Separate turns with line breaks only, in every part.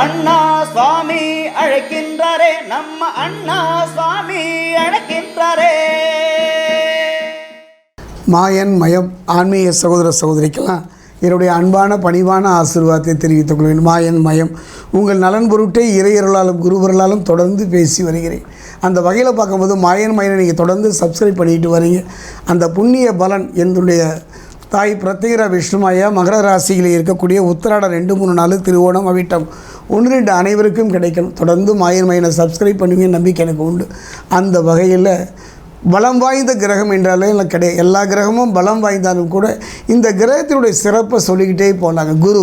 அண்ணா சுவாமி அழைக்கின்றாரே நம்ம அண்ணா சுவாமி அழைக்கின்றாரே.
மாயன் மயம் ஆன்மீக சகோதர சகோதரிக்கெல்லாம் என்னுடைய அன்பான பணிவான ஆசீர்வாதத்தை தெரிவித்துக் கொள்வேன் மாயன் மயம் உங்கள் நலன் பொருட்டே இறையருளாலும் குருவர்களாலும் தொடர்ந்து பேசி வருகிறேன். அந்த வகையில் பார்க்கும்போது மாயன் மயனை நீங்கள் தொடர்ந்து சப்ஸ்கிரைப் பண்ணிட்டு வரீங்க. அந்த புண்ணிய பலன் என்னுடைய தாய் பிரத்யேகர விஷ்ணுமாயா மகர ராசியில் இருக்கக்கூடிய உத்தராட ரெண்டு மூணு நாள் திருவோணம் அவிட்டம். ஒன்று ரெண்டு அனைவருக்கும் கிடைக்கணும். தொடர்ந்து மாயன் மயனை சப்ஸ்கிரைப் பண்ணுவீங்க நம்பிக்கை எனக்கு உண்டு. அந்த வகையில் பலம் வாய்ந்த கிரகம் என்றாலே எனக்கு கிடையாது. எல்லா கிரகமும் பலம் வாய்ந்தாலும் கூட இந்த கிரகத்தினுடைய சிறப்பை சொல்லிக்கிட்டே போனாங்க. குரு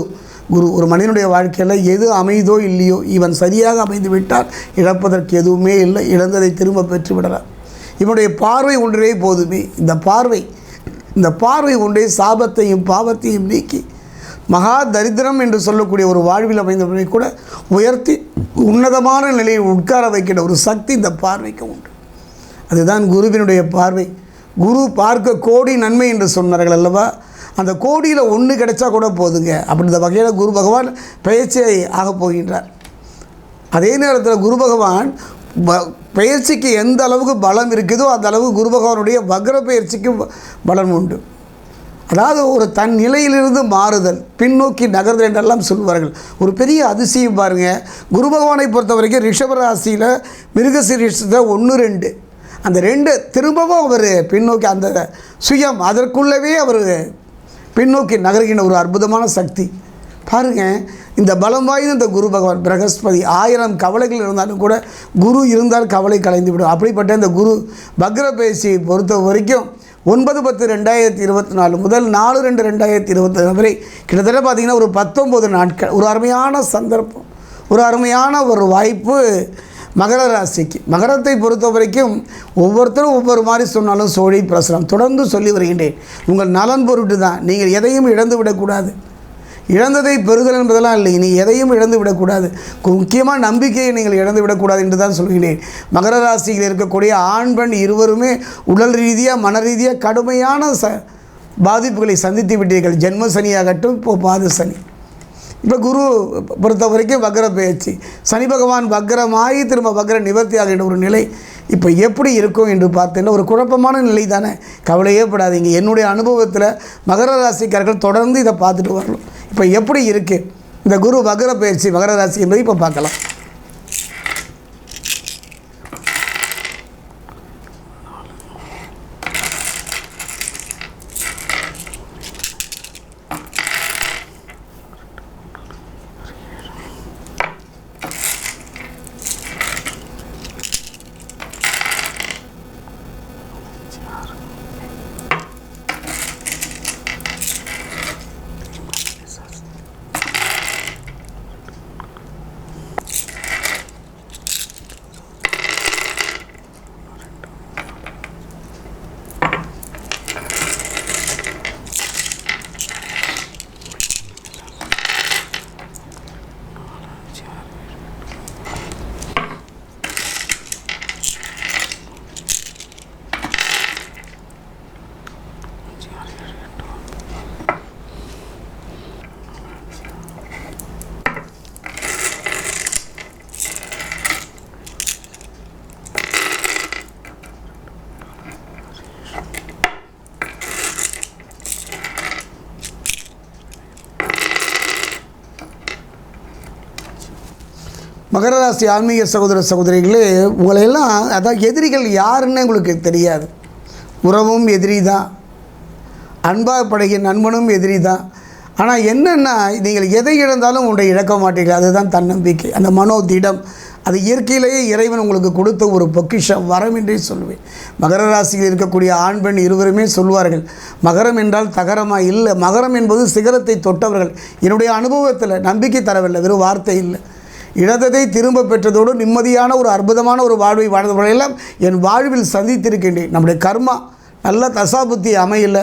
குரு ஒரு மனிதனுடைய வாழ்க்கையில் எது அமைதோ இல்லையோ இவன் சரியாக அமைந்து விட்டால் இழப்பதற்கு எதுவுமே இல்லை. இழந்ததை திரும்ப பெற்று விடலாம். இவனுடைய பார்வை ஒன்றே போதுமே. இந்த பார்வை இந்த பார்வை ஒன்றே சாபத்தையும் பாவத்தையும் நீக்கி மகா தரித்திரம் என்று சொல்லக்கூடிய ஒரு வாழ்வில் அமைந்தவர்களை கூட உயர்த்தி உன்னதமான நிலையில் உட்கார வைக்கிற ஒரு சக்தி இந்த பார்வைக்கு உண்டு. அதுதான் குருவினுடைய பார்வை. குரு பார்க்க கோடி நன்மை என்று சொன்னார்கள் அல்லவா? அந்த கோடியில் ஒன்று கிடைச்சா கூட போதுங்க. அப்படின்ற இந்த வகையில் குரு பகவான் பயிற்சியை ஆகப் போகின்றார். அதே நேரத்தில் குரு பகவான் பயிற்சிக்கு எந்த அளவுக்கு பலம் இருக்குதோ அந்த அளவு குரு பகவானுடைய வக்ர பயிற்சிக்கு பலம் உண்டு. அதாவது ஒரு தன் நிலையிலிருந்து மாறுதல் பின்னோக்கி நகர்தல் என்றெல்லாம் சொல்வார்கள். ஒரு பெரிய அதிசயம் பாருங்கள் குரு பகவானை பொறுத்த வரைக்கும் ரிஷபராசியில் மிருகசீரிஷத்தில் ஒன்று ரெண்டு. அந்த ரெண்டு திரும்பவும் அவர் பின்னோக்கி அந்த சுயம் அதற்குள்ளவே அவர் பின்னோக்கி நகர்கின்ற ஒரு அற்புதமான சக்தி. பாருங்கள் இந்த பலம் வாய்ந்த இந்த குரு பகவான் பிரகஸ்பதி ஆயிரம் கவலைகள் இருந்தாலும் கூட குரு இருந்தால் கவலை கலைந்து விடும். அப்படிப்பட்ட இந்த குரு பக்ரபேசியை பொறுத்த வரைக்கும் ஒன்பது பத்து ரெண்டாயிரத்தி இருபத்தி நாலு முதல் நாலு ரெண்டு ரெண்டாயிரத்தி இருபத்தி நாலு வரை கிட்டத்தட்ட பார்த்திங்கன்னா ஒரு பத்தொம்போது நாட்கள். ஒரு அருமையான சந்தர்ப்பம். ஒரு அருமையான ஒரு வாய்ப்பு மகர ராசிக்கு. மகரத்தை பொறுத்த வரைக்கும் ஒவ்வொருத்தரும் ஒவ்வொரு மாதிரி சொன்னாலும் சோழி பிரசனம். தொடர்ந்து சொல்லி வருகின்றேன். உங்கள் நலன் பொருட்டு தான் நீங்கள் எதையும் இழந்து விடக்கூடாது இழந்ததை பெறுதல் என்பதெல்லாம் இல்லை. நீ எதையும் இழந்து விடக்கூடாது. முக்கியமாக நம்பிக்கையை நீங்கள் இழந்து விடக்கூடாது என்று தான் சொல்கிறேன். மகர ராசியில் இருக்கக்கூடிய ஆண் பெண் இருவருமே உடல் ரீதியாக மன ரீதியாக கடுமையான ச பாதிப்புகளை சந்தித்து விட்டீர்கள். ஜென்ம சனியாகட்டும் இப்போ பாத சனி இப்போ குரு பொறுத்த வரைக்கும் வக்ர பயிற்சி சனி பகவான் வக்ரமாகி திரும்ப வக்ர நிவர்த்தி ஆகின்ற ஒரு நிலை இப்போ எப்படி இருக்கும் என்று பார்த்தேன்னா ஒரு குழப்பமான நிலை தானே கவலையே படாதீங்க. என்னுடைய அனுபவத்தில் மகர ராசிக்காரர்கள் தொடர்ந்து இதை பார்த்துட்டு வரணும். இப்போ எப்படி இருக்குது இந்த குரு வக்ர பயிற்சி மகர ராசி என்பதை இப்போ பார்க்கலாம். மகர ராசி ஆன்மீக சகோதர சகோதரிகளே உங்களையெல்லாம் அதான் எதிரிகள் யாருன்னு உங்களுக்கு தெரியாது. உறவும் எதிரி தான் அன்பாக பழகிய நண்பனும் எதிரி தான் ஆனால் என்னென்னா நீங்கள் எதை இழந்தாலும் உங்களை இழக்க மாட்டீர்கள். அதுதான் தன்னம்பிக்கை. அந்த மனோ திடம் அது இயற்கையிலேயே இறைவன் உங்களுக்கு கொடுத்த ஒரு பொக்கிஷம். வரம் என்றே சொல்லுவேன் மகர ராசியில் இருக்கக்கூடிய ஆண் பெண் இருவருமே சொல்வார்கள் மகரம் என்றால் தகரமாக இல்லை. மகரம் என்பது சிகரத்தை தொட்டவர்கள். என்னுடைய அனுபவத்தில் நம்பிக்கை தரவில்லை. வெறும் வார்த்தை இல்லை. இழந்ததை திரும்ப பெற்றதோடு நிம்மதியான ஒரு அற்புதமான ஒரு வாழ்வை வாழ்ந்தவர்களெல்லாம் என் வாழ்வில் சந்தித்திருக்கின்றேன். நம்முடைய கர்மா நல்ல தசாபுத்தி அமையல.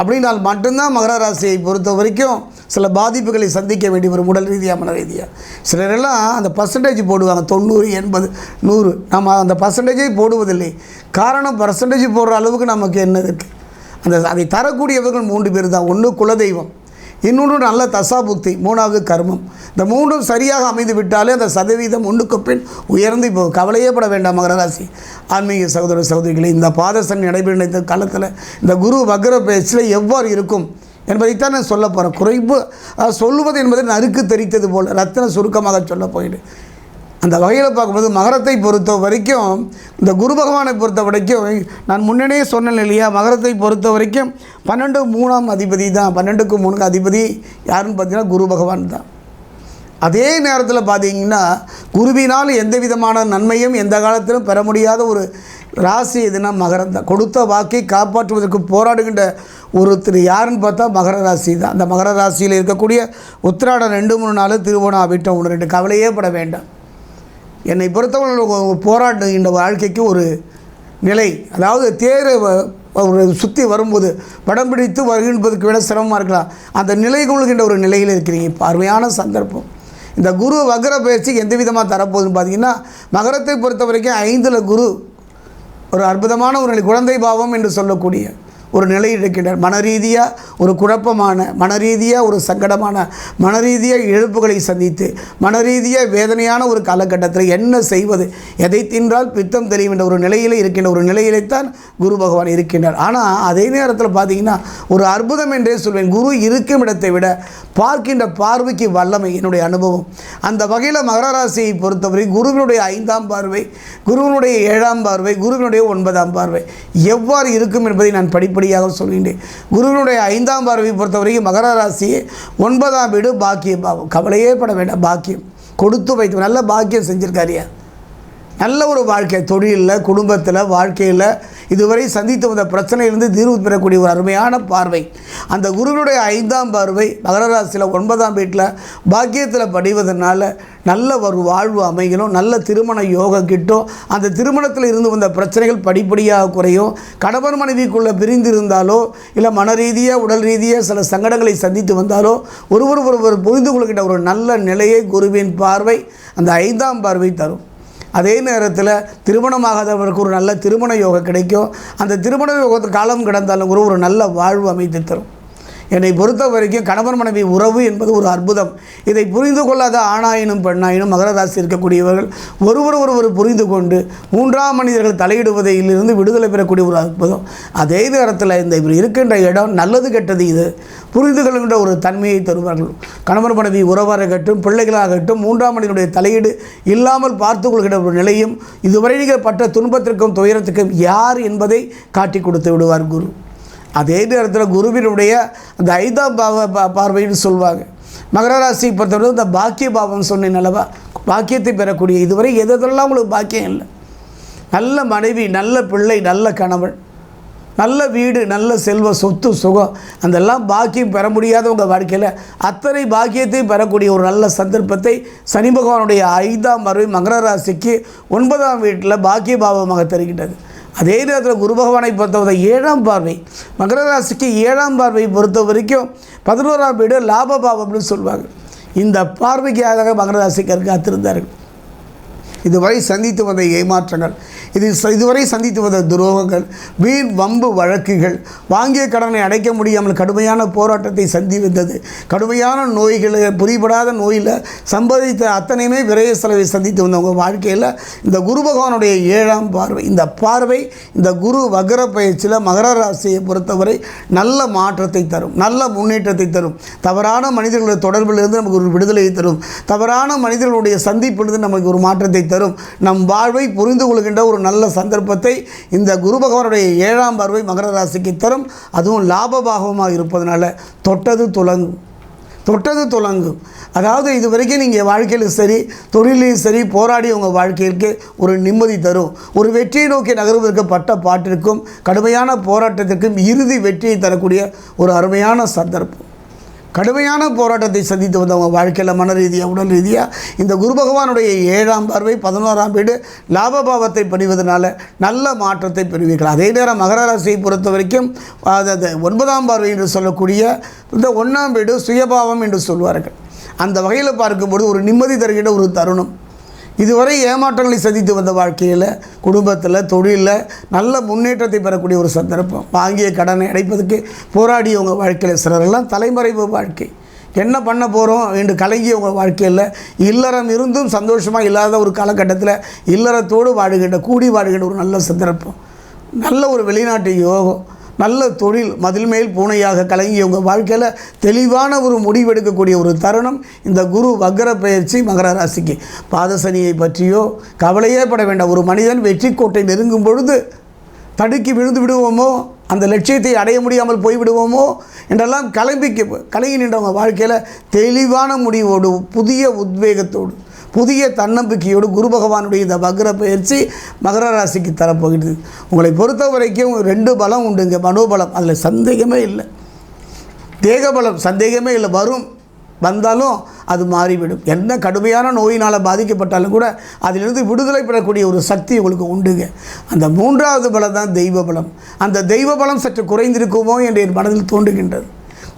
அப்படின்னால் மட்டும்தான் மகர ராசியை பொறுத்த வரைக்கும் சில பாதிப்புகளை சந்திக்க வேண்டிய ஒரு உடல் ரீதியாக மன ரீதியாக சிலரெல்லாம் அந்த பர்சன்டேஜ் போடுவாங்க தொண்ணூறு எண்பது நூறு. நம்ம அந்த பர்சன்டேஜே போடுவதில்லை. காரணம் பர்சன்டேஜ் போடுற அளவுக்கு நமக்கு என்ன இருக்குது அந்த அதை தரக்கூடியவர்கள் மூன்று பேர் தான். ஒன்று குலதெய்வம். இன்னொன்று நல்ல தசாபுக்தி மூணாவது கர்மம். இந்த மூன்றும் சரியாக அமைந்து விட்டாலே அந்த சதவீதம் ஒன்றுக்கு பின் உயர்ந்து இப்போ கவலையே பட வேண்டாம் மகரராசி ஆன்மீக சகோதர சகோதரிகளை இந்த பாதசன் நடைபெறும் இந்த காலத்தில் இந்த குரு வக்ர பேச்சில் எவ்வாறு இருக்கும் என்பதைத்தான் நான் சொல்ல போகிறேன் குறைவு சொல்லுவது என்பதை நறுக்கு தெரித்தது போல் ரத்தன சுருக்கமாக சொல்ல போயிடு. அந்த வகையில் பார்க்கும்போது மகரத்தை பொறுத்த வரைக்கும் இந்த குரு பகவானை பொறுத்த வரைக்கும் நான் முன்னணியே சொன்னேன் இல்லையா மகரத்தை பொறுத்த வரைக்கும் பன்னெண்டு மூணாம் அதிபதி தான். பன்னெண்டுக்கு மூணுக்கு அதிபதி யாருன்னு பார்த்தீங்கன்னா குரு பகவான் தான். அதே நேரத்தில் பார்த்தீங்கன்னா குருவினால் எந்த விதமான நன்மையும் எந்த காலத்திலும் பெற முடியாத ஒரு ராசி எதுனா மகரம் தான். கொடுத்த வாக்கை காப்பாற்றுவதற்கு போராடுகின்ற ஒருத்தர் யாருன்னு பார்த்தா மகர ராசி தான். அந்த மகர ராசியில் இருக்கக்கூடிய உத்திராடம் ரெண்டு மூணு நாள் திருவோணம் அவிட்டம் ஒன்று ரெண்டு. கவலையே பட வேண்டாம். என்னை பொறுத்தவரை ஒரு போராடுகின்ற வாழ்க்கைக்கு ஒரு நிலை. அதாவது தேர் ஒரு சுற்றி வரும்போது படம் பிடித்து வருகின்றதுக்கு விட சிரமமாக இருக்கலாம். அந்த நிலை கொள்கின்ற ஒரு நிலையில் இருக்கிறீங்க. பார்வையான சந்தர்ப்பம். இந்த குரு வக்ர பயிற்சி எந்த விதமாக தரப்போகுதுன்னு பார்த்தீங்கன்னா மகரத்தை பொறுத்த வரைக்கும் ஐந்தில் குரு ஒரு அற்புதமான ஒரு நிலை குழந்தை பாவம் என்று சொல்லக்கூடிய ஒரு நிலை இருக்கின்றார் மனரீதியாக ஒரு குழப்பமான மனரீதியாக ஒரு சங்கடமான மனரீதியாக இழப்புகளை சந்தித்து மனரீதியாக வேதனையான ஒரு காலகட்டத்தில் என்ன செய்வது? எதை தின்றால் பித்தம் தெரியும் என்ற ஒரு நிலையில் இருக்கின்ற ஒரு நிலையிலேத்தான் குரு பகவான் இருக்கின்றார். ஆனால் அதே நேரத்தில் பார்த்தீங்கன்னா ஒரு அற்புதம் என்றே சொல்வேன் குரு இருக்கும் இடத்தை விட பார்க்கின்ற பார்வைக்கு வல்லமை என்னுடைய அனுபவம். அந்த வகையில் மகராசியை பொறுத்தவரை குருவினுடைய ஐந்தாம் பார்வை குருவினுடைய ஏழாம் பார்வை குருவினுடைய ஒன்பதாம் பார்வை எவ்வாறு இருக்கும் என்பதை நான் படிப்படியாக சொல்கின்றேன். குருவினுடைய ஐந்தாம் பார்வையை பொறுத்தவரைக்கும் மகர ராசி ஒன்பதாம் வீடு பாக்கியம். பாவம் கவலையே பட வேண்டாம் பாக்கியம். கொடுத்து வைத்து நல்ல பாக்கியம் செஞ்சிருக்காரியா நல்ல ஒரு வாழ்க்கை தொழிலில் குடும்பத்தில் வாழ்க்கையில் இதுவரை சந்தித்து வந்த பிரச்சனையிலிருந்து தீர்வு பெறக்கூடிய ஒரு அருமையான பார்வை. அந்த குருவினுடைய ஐந்தாம் பார்வை மகரராசியில் ஒன்பதாம் வீட்டில் பாக்கியத்தில் படிவதனால நல்ல ஒரு வாழ்வு அமைகளும் நல்ல திருமண யோகம் கிட்டும். அந்த திருமணத்தில் இருந்து வந்த பிரச்சனைகள் படிப்படியாக குறையும். கணவன் மனைவிக்குள்ளே பிரிந்திருந்தாலோ இல்லை மன ரீதியாக உடல் ரீதியாக சில சங்கடங்களை சந்தித்து வந்தாலோ ஒருவர் ஒருவர் புரிந்து கொள்கின்ற ஒரு நல்ல நிலையை குருவின் பார்வை அந்த ஐந்தாம் பார்வை தரும். அதே நேரத்தில் திருமணமாகாதவருக்கு ஒரு நல்ல திருமண யோகம் கிடைக்கும். அந்த திருமண யோகத்து காலம் கிடந்தாலும் கூட ஒரு நல்ல வாழ்வு அமைத்து தரும். என்னை பொறுத்த வரைக்கும் கணவன் மனைவி உறவு என்பது ஒரு அற்புதம். இதை புரிந்து கொள்ளாத ஆணாயினும் பெண்ணாயினும் மகர ராசி இருக்கக்கூடியவர்கள் ஒருவர் ஒருவர் புரிந்து கொண்டு மூன்றாம் மனிதர்கள் தலையிடுவதையிலிருந்து விடுதலை பெறக்கூடிய ஒரு அற்புதம். அதே நேரத்தில் இந்த இவர் இருக்கின்ற இடம் நல்லது கெட்டது இது. புரிந்து கொள்கின்ற ஒரு தன்மையை தருவார்கள். கணவன் மனைவி உறவாகட்டும் பிள்ளைகளாகட்டும் மூன்றாம் மனிதனுடைய தலையீடு இல்லாமல் பார்த்து கொள்கிற ஒரு நிலையும் இதுவரை நீங்கள் பட்ட துன்பத்திற்கும் துயரத்துக்கும் யார் என்பதை காட்டி கொடுத்து விடுவார் குரு. அதே நேரத்தில் குருவினுடைய அந்த ஐந்தாம் பாவ பா பார்வைன்னு சொல்லுவாங்க மகர ராசியை பொறுத்தவரை இந்த பாக்கிய பாவம் சொன்னேன் அல்லவா? பாக்கியத்தை பெறக்கூடிய இதுவரை எதெல்லாம் உங்களுக்கு பாக்கியம் இல்லை. நல்ல மனைவி நல்ல பிள்ளை நல்ல கணவன் நல்ல வீடு நல்ல செல்வ சொத்து சுகம் அதெல்லாம் பாக்கியம் பெற முடியாதவங்க வாழ்க்கையில் அத்தனை பாக்கியத்தையும் பெறக்கூடிய ஒரு நல்ல சந்தர்ப்பத்தை சனி பகவானுடைய ஐந்தாம் அருவி மகர ராசிக்கு ஒன்பதாம் வீட்டில் பாக்கிய பாவமாக தருகின்றது. அதே நேரத்தில் குரு பகவானை பொறுத்தவரை ஏழாம் பார்வை மகர ராசிக்கு ஏழாம் பார்வை பொறுத்த வரைக்கும் பதினோராம் வீடு லாப பாவம்னு சொல்லுவாங்க இந்த பார்வைக்காக மகர ராசிக்காரர்கள் காத்திருந்தார்கள். இதுவரை சந்தித்து வந்த ஏமாற்றங்கள் இது இதுவரை சந்தித்து வந்த துரோகங்கள் வீண் வம்பு வழக்குகள் வாங்கிய கடனை அடைக்க முடியாமல் கடுமையான போராட்டத்தை சந்தி வந்தது கடுமையான நோய்களை புரிபடாத நோயில் சம்பாதித்த அத்தனையுமே விரைய செலவை சந்தித்து வந்தவங்க வாழ்க்கையில் இந்த குரு பகவானுடைய ஏழாம் பார்வை. இந்த பார்வை இந்த குரு வகர பயிற்சியில் மகர ராசியை பொறுத்தவரை நல்ல மாற்றத்தை தரும் நல்ல முன்னேற்றத்தை தரும். தவறான மனிதர்களுடைய தொடர்பிலிருந்து நமக்கு ஒரு விடுதலையை தரும். தவறான மனிதர்களுடைய சந்திப்பிலிருந்து நமக்கு ஒரு மாற்றத்தை தரும். நம் வாழ்வை புரிந்து கொள்கின்ற ஒரு நல்ல சந்தர்ப்பத்தை இந்த குரு பகவானுடைய ஏழாம் பார்வை மகர ராசிக்கு தரும். அதுவும் லாபபாகமாக இருப்பதனால தொட்டது துலங்கும். தொட்டது துலங்கும். அதாவது இது வரைக்கும் நீங்கள் வாழ்க்கையிலும் சரி தொழிலையும் சரி போராடி உங்கள் வாழ்க்கைக்கு ஒரு நிம்மதி தரும். ஒரு வெற்றியை நோக்கி நகர்வதற்கு பட்ட பாட்டிற்கும் கடுமையான போராட்டத்திற்கும் இறுதி வெற்றியை தரக்கூடிய ஒரு அருமையான சந்தர்ப்பம். கடுமையான போராட்டத்தை சந்தித்து வந்தவங்க வாழ்க்கையில் மன ரீதியாக உடல் ரீதியாக இந்த குரு பகவானுடைய ஏழாம் பார்வை பதினோராம் வீடு லாபபாவத்தை பணிவதனால நல்ல மாற்றத்தை பெறுவீர்கள். அதே நேரம் மகர ராசியை பொறுத்த வரைக்கும் அது ஒன்பதாம் பார்வை என்று சொல்லக்கூடிய இந்த ஒன்றாம் வீடு சுயபாவம் என்று சொல்வார்கள். அந்த வகையில் பார்க்கும்போது ஒரு நிம்மதி தருகின்ற ஒரு தருணம். இதுவரை ஏமாற்றங்களை சந்தித்து வந்த வாழ்க்கையில் குடும்பத்தில் தொழிலில் நல்ல முன்னேற்றத்தை பெறக்கூடிய ஒரு சந்தர்ப்பம். வாங்கிய கடனை அடைப்பதற்கு போராடியவங்க வாழ்க்கையில் சிலரெல்லாம் தலைமறைவு வாழ்க்கை. என்ன பண்ண போகிறோம் என்று கலங்கியவங்க வாழ்க்கையில் இல்லறம் இருந்தும் சந்தோஷமாக இல்லாத ஒரு காலகட்டத்தில் இல்லறத்தோடு வாழுகின்ற கூடி வாழுகின்ற ஒரு நல்ல சந்தர்ப்பம். நல்ல ஒரு வெளிநாட்டு யோகம். நல்ல தொழில் மதில் மேல் பூனையாக கலங்கி உங்கள் வாழ்க்கையில் தெளிவான ஒரு முடிவெடுக்கக்கூடிய ஒரு தருணம். இந்த குரு வக்ர பயிற்சி மகர ராசிக்கு. பாதசனியை பற்றியோ கவலையே பட வேண்டாம். ஒரு மனிதன் வெற்றி கோட்டை நெருங்கும் பொழுது தடுக்கி விழுந்து விடுவோமோ அந்த லட்சியத்தை அடைய முடியாமல் போய்விடுவோமோ என்றெல்லாம் கலம்பிக்கு கலங்கி நின்றவங்க வாழ்க்கையில் தெளிவான முடிவோடு புதிய உத்வேகத்தோடு புதிய தன்னம்பிக்கையோடு குரு பகவானுடைய இந்த வக்ர பயிற்சி மகர ராசிக்கு தரப்போகிறது. உங்களை பொறுத்த வரைக்கும் ரெண்டு பலம் உண்டுங்க. மனோபலம். அதில் சந்தேகமே இல்லை. தேகபலம் சந்தேகமே இல்லை. வரும். வந்தாலும் அது மாறிவிடும். என்ன கடுமையான நோயினால் பாதிக்கப்பட்டாலும் கூட அதிலிருந்து விடுதலை பெறக்கூடிய ஒரு சக்தி உங்களுக்கு உண்டுங்க. அந்த மூன்றாவது பலம் தான் தெய்வ பலம் அந்த தெய்வ பலம் சற்று குறைந்திருக்குமோ என்று என் மனதில் தோன்றுகின்றது.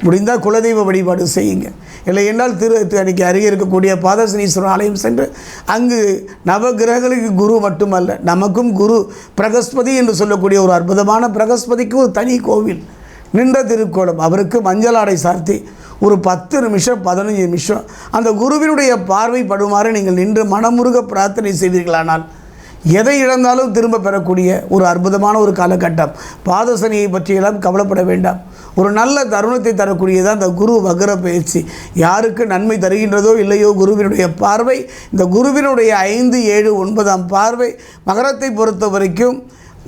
முடிந்தால் குலதெய்வ வழிபாடு செய்யுங்க. இல்லை என்றால் திரு அன்னைக்கு அருகே இருக்கக்கூடிய பாதசனீஸ்வரர் ஆலயம் சென்று அங்கு நவகிரகங்களுக்கு குரு மட்டுமல்ல நமக்கும் குரு பிரகஸ்பதி என்று சொல்லக்கூடிய ஒரு அற்புதமான பிரகஸ்பதிக்கு ஒரு தனி கோவில் நின்ற திருக்கோலம். அவருக்கு மஞ்சள் ஆடை சார்த்தி ஒரு பத்து நிமிஷம் பதினஞ்சு நிமிஷம் அந்த குருவினுடைய பார்வை படுமாறு நீங்கள் நின்று மனமுருக பிரார்த்தனை செய்வீர்களானால் எதை இழந்தாலும் திரும்ப பெறக்கூடிய ஒரு அற்புதமான ஒரு காலகட்டம். பாதசனியை பற்றியெல்லாம் கவலைப்பட வேண்டாம். ஒரு நல்ல தருணத்தை தரக்கூடியதான் அந்த குரு வக்ர பயிற்சி. யாருக்கு நன்மை தருகின்றதோ இல்லையோ குருவினுடைய பார்வை இந்த குருவினுடைய ஐந்து ஏழு ஒன்பதாம் பார்வை மகரத்தை பொறுத்த வரைக்கும்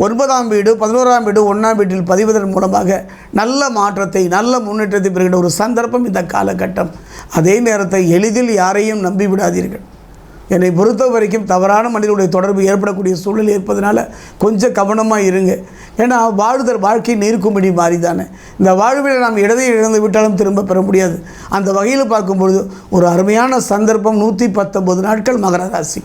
ஒன்பதாம் வீடு பதினோராம் வீடு ஒன்றாம் வீட்டில் பதிவதன் மூலமாக நல்ல மாற்றத்தை நல்ல முன்னேற்றத்தை பெறுகின்ற ஒரு சந்தர்ப்பம் இந்த காலகட்டம். அதே நேரத்தை எளிதில் யாரையும் நம்பிவிடாதீர்கள். என்னை பொறுத்த வரைக்கும் தவறான மனிதனுடைய தொடர்பு ஏற்படக்கூடிய சூழல் இருப்பதனால கொஞ்சம் கவனமாக இருங்க. ஏன்னா வாழ்தல் வாழ்க்கை நீர்க்கும்படி மாறி தானே இந்த வாழ்வில் நாம் இடதை இழந்து விட்டாலும் திரும்ப பெற முடியாது. அந்த வகையில் பார்க்கும்பொழுது ஒரு அருமையான சந்தர்ப்பம் நூற்றி பத்தொம்பது நாட்கள் மகர ராசிக்கு.